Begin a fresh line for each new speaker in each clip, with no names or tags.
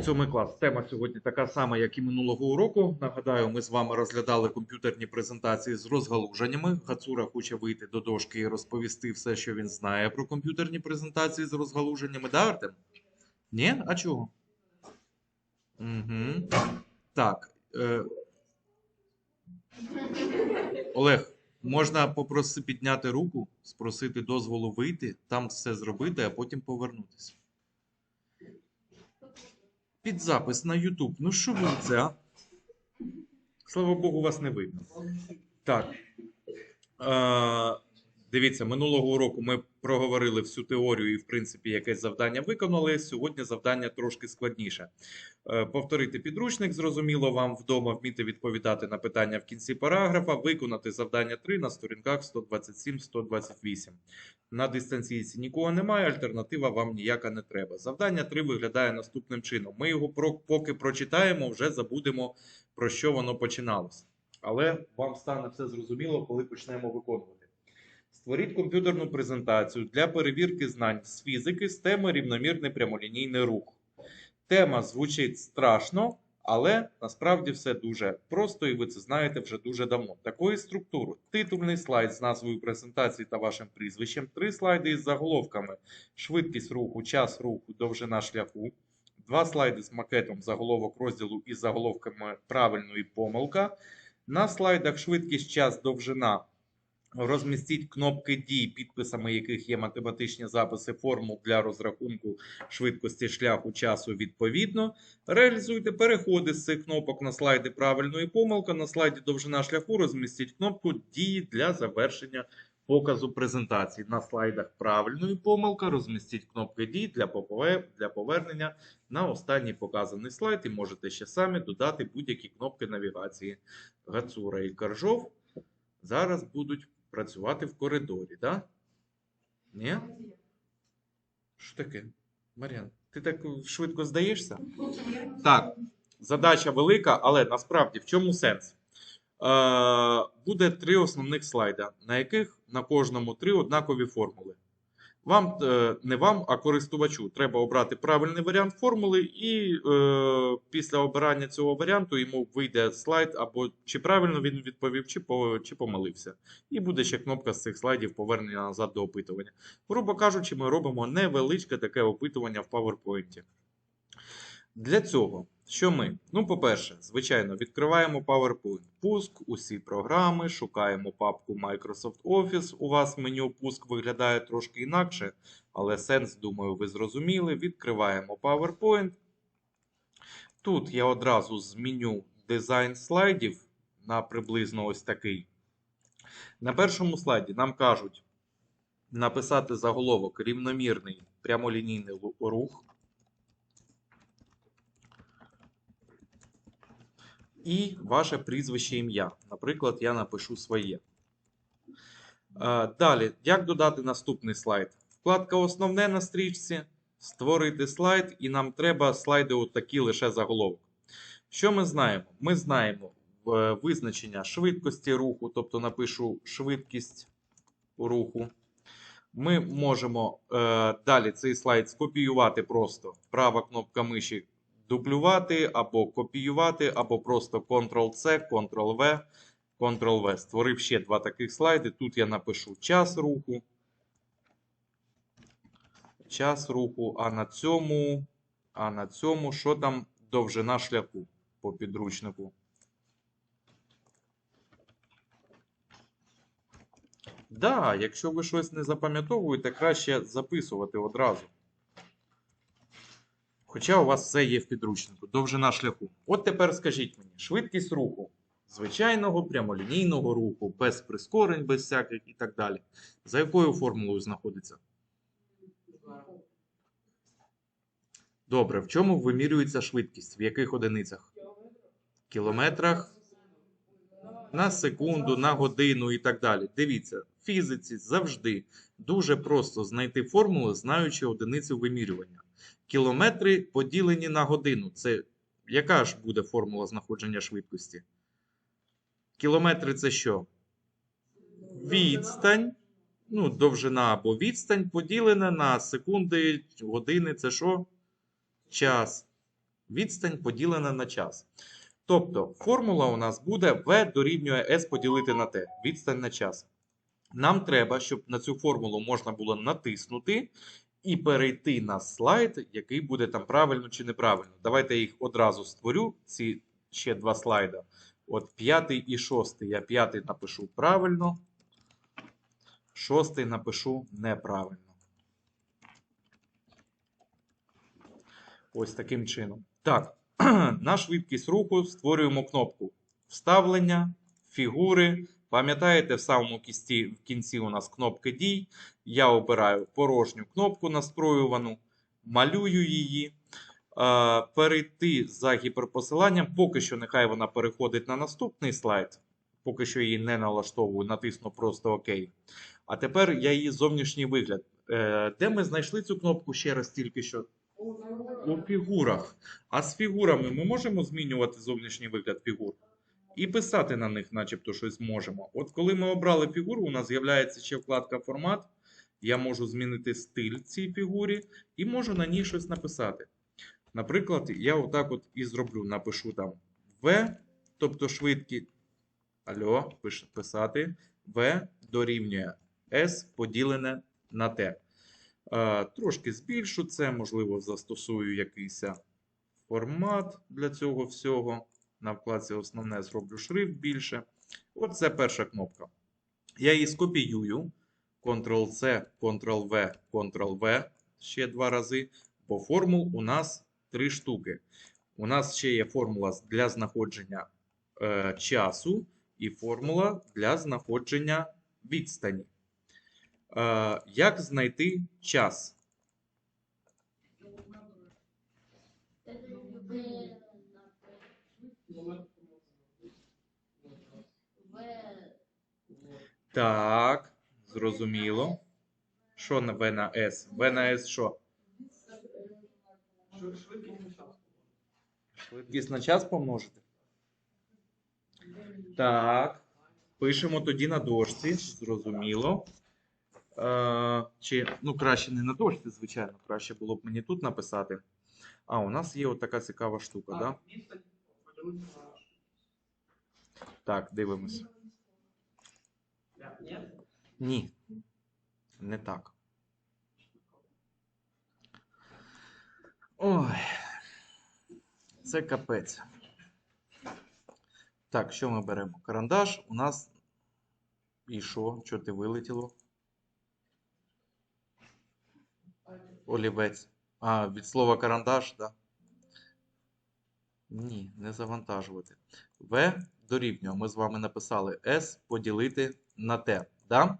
Сьомий клас. Тема сьогодні така сама, як і минулого уроку. Нагадаю, ми з вами розглядали комп'ютерні презентації з розгалуженнями. Гацура хоче вийти до дошки і розповісти все, що він знає про комп'ютерні презентації з розгалуженнями. Да, Артем? Ні? А чого? Угу. Так. Е... Олег, можна попросити підняти руку, спросити дозволу вийти, там все зробити, а потім повернутися. Під запис на YouTube. Ну що ви це, а? Слава Богу, вас не видно. Так. Е, дивіться, минулого уроку ми проговорили всю теорію і, в принципі, якесь завдання виконали. Сьогодні завдання трошки складніше. Е, повторити підручник, зрозуміло, вам вдома вміти відповідати на питання в кінці параграфа, виконати завдання 3 на сторінках 127-128. На дистанційці нікого немає, альтернатива вам ніяка не треба. Завдання 3 виглядає наступним чином. Ми його поки прочитаємо, вже забудемо, про що воно починалося. Але вам стане все зрозуміло, коли почнемо виконувати. Створіть комп'ютерну презентацію для перевірки знань з фізики з теми рівномірний прямолінійний рух. Тема звучить страшно, але насправді все дуже просто, і ви це знаєте вже дуже давно. Такої структури: титульний слайд з назвою презентації та вашим прізвищем, три слайди із заголовками: швидкість руху, час руху, довжина шляху. Два слайди з макетом заголовок розділу із заголовками правильно і помилка. На слайдах швидкість, час, довжина. Розмістіть кнопки дій, підписами яких є математичні записи формул для розрахунку швидкості шляху часу відповідно. Реалізуйте переходи з цих кнопок на слайди правильно і помилка. На слайді довжина шляху розмістіть кнопку дії для завершення показу презентації. На слайдах правильно і помилка розмістіть кнопки дій для повернення на останній показаний слайд і можете ще самі додати будь-які кнопки навігації. Гацура і Каржов зараз будуть працювати в коридорі, да? Ні? Що таке? Мар'ян, ти так швидко здаєшся? Так, задача велика, але насправді в чому сенс? Е, буде три основних слайда, на яких на кожному три однакові формули. Вам, е, не вам, а користувачу треба обрати правильний варіант формули, і е, після обирання цього варіанту йому вийде слайд, або чи правильно він відповів, чи, по, чи помилився. І буде ще кнопка з цих слайдів повернення назад до опитування. Грубо кажучи, ми робимо невеличке таке опитування в PowerPoint. Для цього, що ми? Ну, по-перше, звичайно, відкриваємо PowerPoint. Пуск, усі програми, шукаємо папку Microsoft Office. У вас меню пуск виглядає трошки інакше, але сенс, думаю, ви зрозуміли. Відкриваємо PowerPoint. Тут я одразу зміню дизайн слайдів на приблизно ось такий. На першому слайді нам кажуть написати заголовок рівномірний прямолінійний рух. І ваше прізвище ім'я. Наприклад, я напишу своє. Е, Далі, як додати наступний слайд? Вкладка Основне на стрічці. Створити слайд, і нам треба слайди отакі лише заголовок. Що ми знаємо? Ми знаємо е, визначення швидкості руху, тобто напишу швидкість руху. Ми можемо е, далі цей слайд скопіювати просто. Права кнопка миші дублювати, або копіювати, або просто Ctrl-C, Ctrl-V, Ctrl-V. Створив ще два таких слайди. Тут я напишу час руху. Час руху, а на цьому, а на цьому, що там довжина шляху по підручнику. Да, якщо ви щось не запам'ятовуєте, краще записувати одразу. Хоча у вас все є в підручнику, довжина шляху. От тепер скажіть мені, швидкість руху, звичайного прямолінійного руху, без прискорень, без всяких і так далі. За якою формулою знаходиться? Добре, в чому вимірюється швидкість? В яких одиницях? Кілометрах на секунду, на годину і так далі. Дивіться, в фізиці завжди дуже просто знайти формулу, знаючи одиницю вимірювання. Кілометри поділені на годину. Це яка ж буде формула знаходження швидкості? Кілометри це що? Відстань. Ну, довжина або відстань поділена на секунди, години це що? Час. Відстань поділена на час. Тобто формула у нас буде V дорівнює S поділити на T. Відстань на час. Нам треба, щоб на цю формулу можна було натиснути і перейти на слайд, який буде там правильно чи неправильно. Давайте я їх одразу створю, ці ще два слайда. От п'ятий і шостий. Я п'ятий напишу правильно, шостий напишу неправильно. Ось таким чином. Так, на швидкість руху створюємо кнопку вставлення, фігури. Пам'ятаєте, в самому кісті, в кінці у нас кнопки дій. Я обираю порожню кнопку настроювану, малюю її. Перейти за гіперпосиланням. Поки що нехай вона переходить на наступний слайд. Поки що її не налаштовую, натисну просто ОК. А тепер я її зовнішній вигляд. Е, Де ми знайшли цю кнопку ще раз тільки що? У фігурах. А з фігурами ми можемо змінювати зовнішній вигляд фігур і писати на них, начебто, щось можемо. От коли ми обрали фігуру, у нас з'являється ще вкладка формат. Я можу змінити стиль цій фігурі і можу на ній щось написати. Наприклад, я отак от і зроблю. Напишу там V, тобто швидкість. Алло, пиш- писати. V дорівнює S поділене на. Е, Трошки збільшу це, можливо, застосую якийсь формат для цього всього. На вкладці основне зроблю шрифт більше. От це перша кнопка. Я її скопіюю. Ctrl-C, Ctrl-V, Ctrl-V ще два рази. Бо формул у нас три штуки. У нас ще є формула для знаходження е, часу і формула для знаходження відстані. Е, як знайти час? Так, зрозуміло. Що на В на С? В на С що? Швидкість на час помножити? Так. Пишемо тоді на дошці, зрозуміло. Е, чи, ну, краще не на дошці, звичайно, краще було б мені тут написати. А, у нас є от така цікава штука, да? Так, дивимося. Ні. Не так. Ой. Це капець. Так, що ми беремо? Карандаш у нас. І що? Що ти вилетіло? Олівець. А, від слова карандаш, так? Да? Ні, не завантажувати. В дорівнює. Ми з вами написали S поділити на T. Да?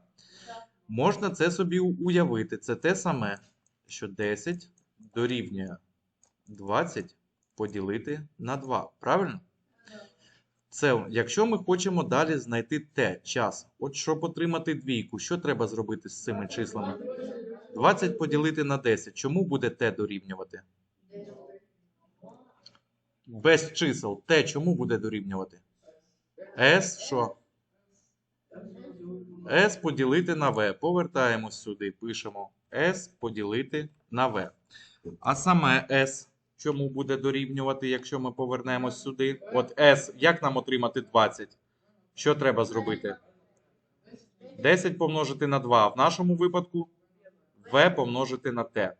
Можна це собі уявити. Це те саме, що 10 дорівнює 20 поділити на 2. Правильно? Це, якщо ми хочемо далі знайти Т, час. От щоб отримати двійку, що треба зробити з цими числами? 20 поділити на 10. Чому буде Т дорівнювати? Без чисел. Т чому буде дорівнювати? С що? С поділити на В. Повертаємось сюди. Пишемо С поділити на В. А саме С чому буде дорівнювати, якщо ми повернемось сюди? От S, як нам отримати 20? Що треба зробити? 10 помножити на 2. В нашому випадку V помножити на T.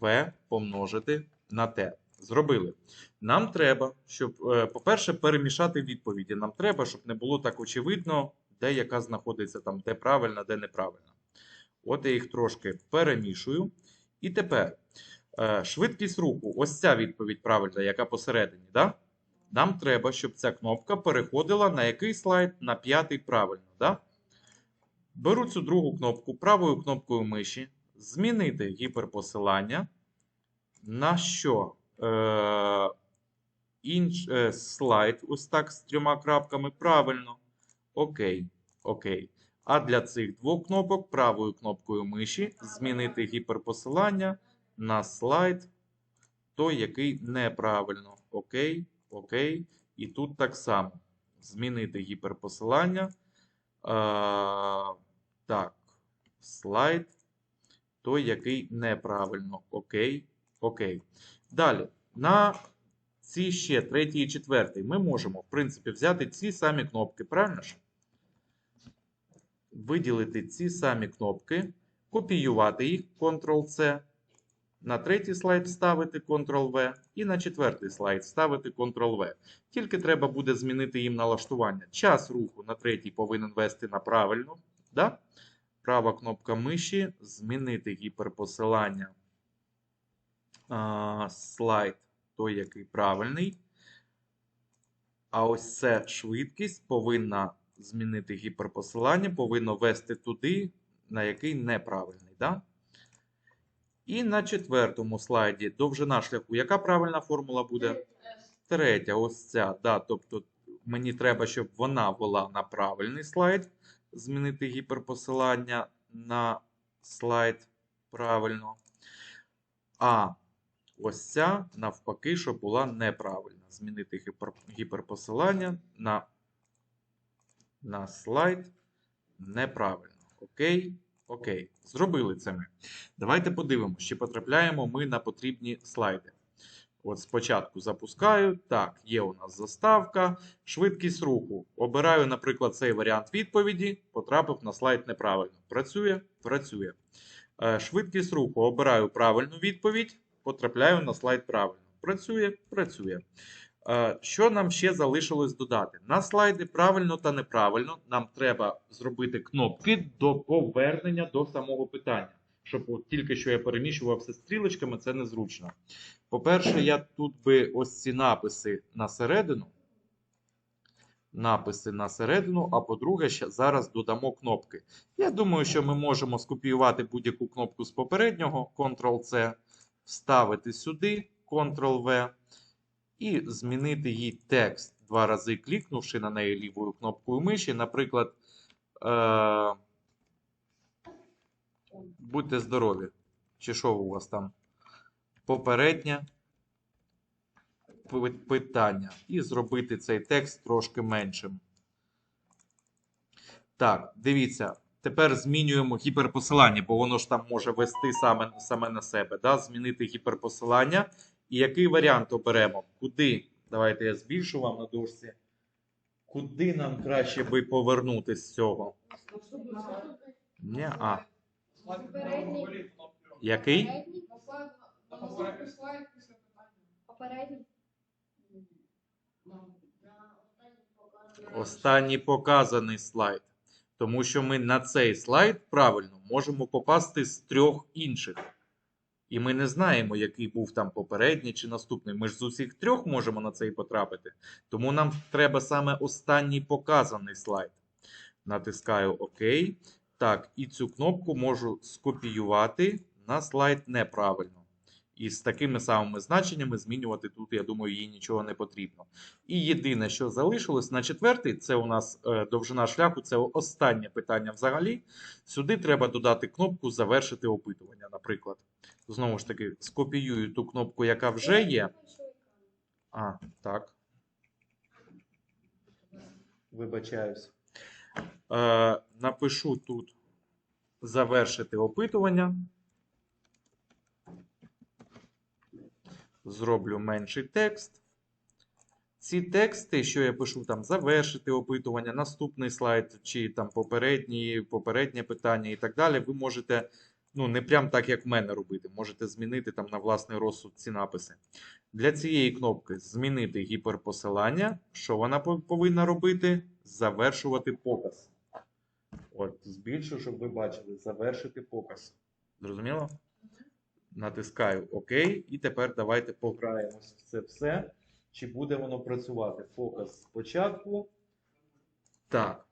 V помножити на T. Зробили. Нам треба, щоб, е, по-перше, перемішати відповіді. Нам треба, щоб не було так очевидно, де яка знаходиться там, де правильна, де неправильна. От я їх трошки перемішую. І тепер е, швидкість руху. Ось ця відповідь правильна, яка посередині. Да? Нам треба, щоб ця кнопка переходила на який слайд? На п'ятий правильно. Да? Беру цю другу кнопку правою кнопкою миші, змінити гіперпосилання. На що? Е, інш, е, слайд, ось так з трьома крапками. Правильно. Окей. Окей. А для цих двох кнопок правою кнопкою миші змінити гіперпосилання на слайд, той, який неправильно. Окей. Окей. І тут так само. Змінити гіперпосилання. А, так, слайд. Той, який неправильно. Окей. Окей. Далі. На ці ще третій і четвертий, ми можемо, в принципі, взяти ці самі кнопки, правильно ж? Виділити ці самі кнопки, копіювати їх, Ctrl-C, на третій слайд вставити Ctrl-V і на четвертий слайд вставити Ctrl-V. Тільки треба буде змінити їм налаштування. Час руху на третій повинен вести на правильну. Да? Права кнопка миші, змінити гіперпосилання слайд, той, який правильний. А ось це швидкість повинна змінити гіперпосилання, повинно вести туди, на який неправильний. Да? І на четвертому слайді довжина шляху. Яка правильна формула буде? Третя, ось ця. Да, тобто мені треба, щоб вона була на правильний слайд. Змінити гіперпосилання на слайд правильно. А ось ця, навпаки, щоб була неправильна. Змінити гіперпосилання на, на слайд неправильно. Окей? Окей. Зробили це ми. Давайте подивимося, чи потрапляємо ми на потрібні слайди. От спочатку запускаю. Так, є у нас заставка. Швидкість руху. Обираю, наприклад, цей варіант відповіді. Потрапив на слайд неправильно. Працює? Працює. Е, Швидкість руху. Обираю правильну відповідь. Потрапляю на слайд правильно. Працює? Працює. Е, Що нам ще залишилось додати? На слайди правильно та неправильно нам треба зробити кнопки до повернення до самого питання. Щоб от тільки що я переміщувався стрілочками, це незручно. По-перше, я тут би ось ці написи на середину. Написи на середину, а по-друге, зараз додамо кнопки. Я думаю, що ми можемо скопіювати будь-яку кнопку з попереднього, Ctrl-C, вставити сюди, Ctrl-V, і змінити їй текст два рази клікнувши на неї лівою кнопкою миші. Наприклад, е- будьте здорові. Чи що у вас там? Попереднє питання. І зробити цей текст трошки меншим. Так, дивіться. Тепер змінюємо гіперпосилання, бо воно ж там може вести саме, саме на себе. Да? Змінити гіперпосилання. І який варіант оберемо? Куди? Давайте я збільшу вам на дошці. Куди нам краще би повернути з цього? Ні, а. Який?
Попередній.
Останній показаний слайд. Тому що ми на цей слайд правильно можемо попасти з трьох інших. І ми не знаємо, який був там попередній чи наступний. Ми ж з усіх трьох можемо на цей потрапити. Тому нам треба саме останній показаний слайд. Натискаю ОК. Так, і цю кнопку можу скопіювати на слайд неправильно. І з такими самими значеннями змінювати тут, я думаю, їй нічого не потрібно. І єдине, що залишилось на четвертий, це у нас е, довжина шляху, це останнє питання взагалі. Сюди треба додати кнопку Завершити опитування, наприклад. Знову ж таки, скопіюю ту кнопку, яка вже є. А, так. Вибачаюсь. Е, напишу тут завершити опитування. Зроблю менший текст. Ці тексти, що я пишу, там завершити опитування, наступний слайд, чи там попередні, попереднє питання і так далі, ви можете, ну, не прям так, як в мене робити. Можете змінити там на власний розсуд ці написи. Для цієї кнопки змінити гіперпосилання. Що вона повинна робити? Завершувати показ. От, збільшу, щоб ви бачили, завершити показ. Зрозуміло? Натискаю ОК. І тепер давайте пограємось це все. Чи буде воно працювати? Показ спочатку. Так.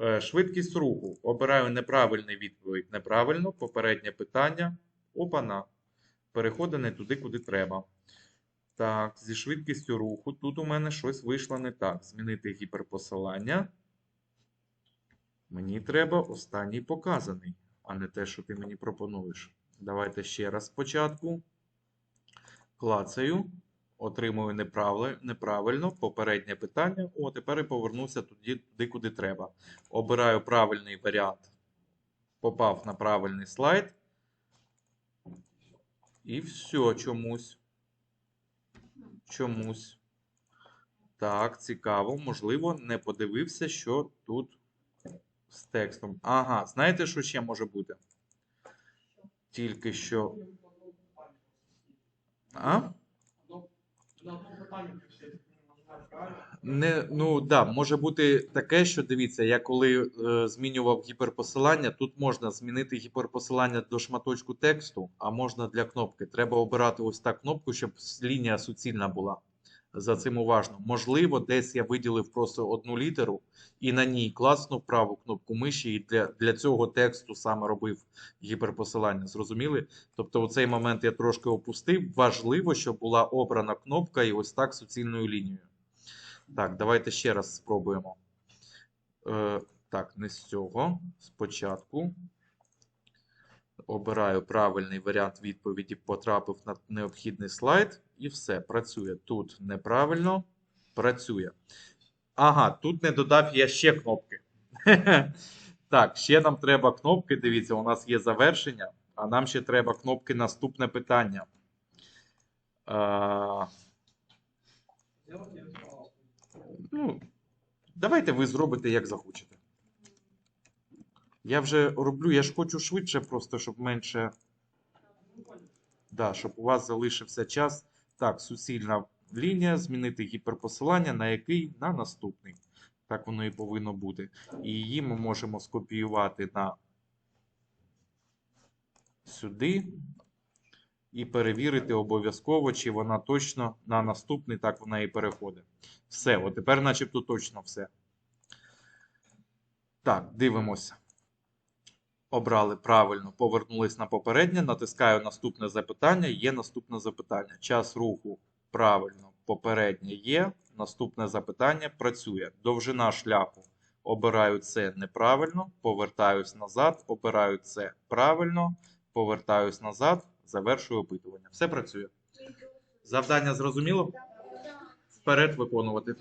Е, Швидкість руху. Обираю неправильний відповідь. Неправильно. Попереднє питання. Опана. Переходить не туди, куди треба. Так, зі швидкістю руху. Тут у мене щось вийшло не так. Змінити гіперпосилання. Мені треба останній показаний, а не те, що ти мені пропонуєш. Давайте ще раз спочатку. Клацаю. Отримую неправильно. Попереднє питання. О, тепер і повернуся туди, туди, куди треба. Обираю правильний варіант. Попав на правильний слайд. І все чомусь. чомусь. Так, цікаво. Можливо, не подивився, що тут з текстом. Ага, знаєте, що ще може бути? Тільки що. А? Не, ну да, може бути таке, що дивіться, я коли е, змінював гіперпосилання, тут можна змінити гіперпосилання до шматочку тексту, а можна для кнопки. Треба обирати ось так кнопку, щоб лінія суцільна була. За цим уважно. Можливо, десь я виділив просто одну літеру і на ній класнув праву кнопку миші, і для, для цього тексту саме робив гіперпосилання. Зрозуміли? Тобто, у цей момент я трошки опустив. Важливо, щоб була обрана кнопка і ось так суцільною лінією. Так, давайте ще раз спробуємо. Е, так, не з цього. Спочатку. Обираю правильний варіант відповіді, потрапив на необхідний слайд, і все, працює. Тут неправильно, працює. Ага, тут не додав я ще кнопки. Так, ще нам треба кнопки. Дивіться, у нас є завершення, а нам ще треба кнопки наступне питання.
Пожалуйста.
Ну, давайте ви зробите, як захочете. Я вже роблю, я ж хочу швидше, просто щоб менше. Да, щоб у вас залишився час. Так, суцільна лінія, змінити гіперпосилання на який? На наступний. Так воно і повинно бути. І її ми можемо скопіювати на сюди і перевірити обов'язково, чи вона точно на наступний, так вона і переходить. Все, от тепер начебто точно все. Так, дивимося. Обрали правильно, повернулись на попереднє, натискаю наступне запитання, є наступне запитання. Час руху правильно, попереднє є, наступне запитання працює. Довжина шляху. Обираю це неправильно, повертаюсь назад, обираю це правильно, повертаюсь назад, завершую опитування. Все працює. Завдання зрозуміло? Вперед виконувати.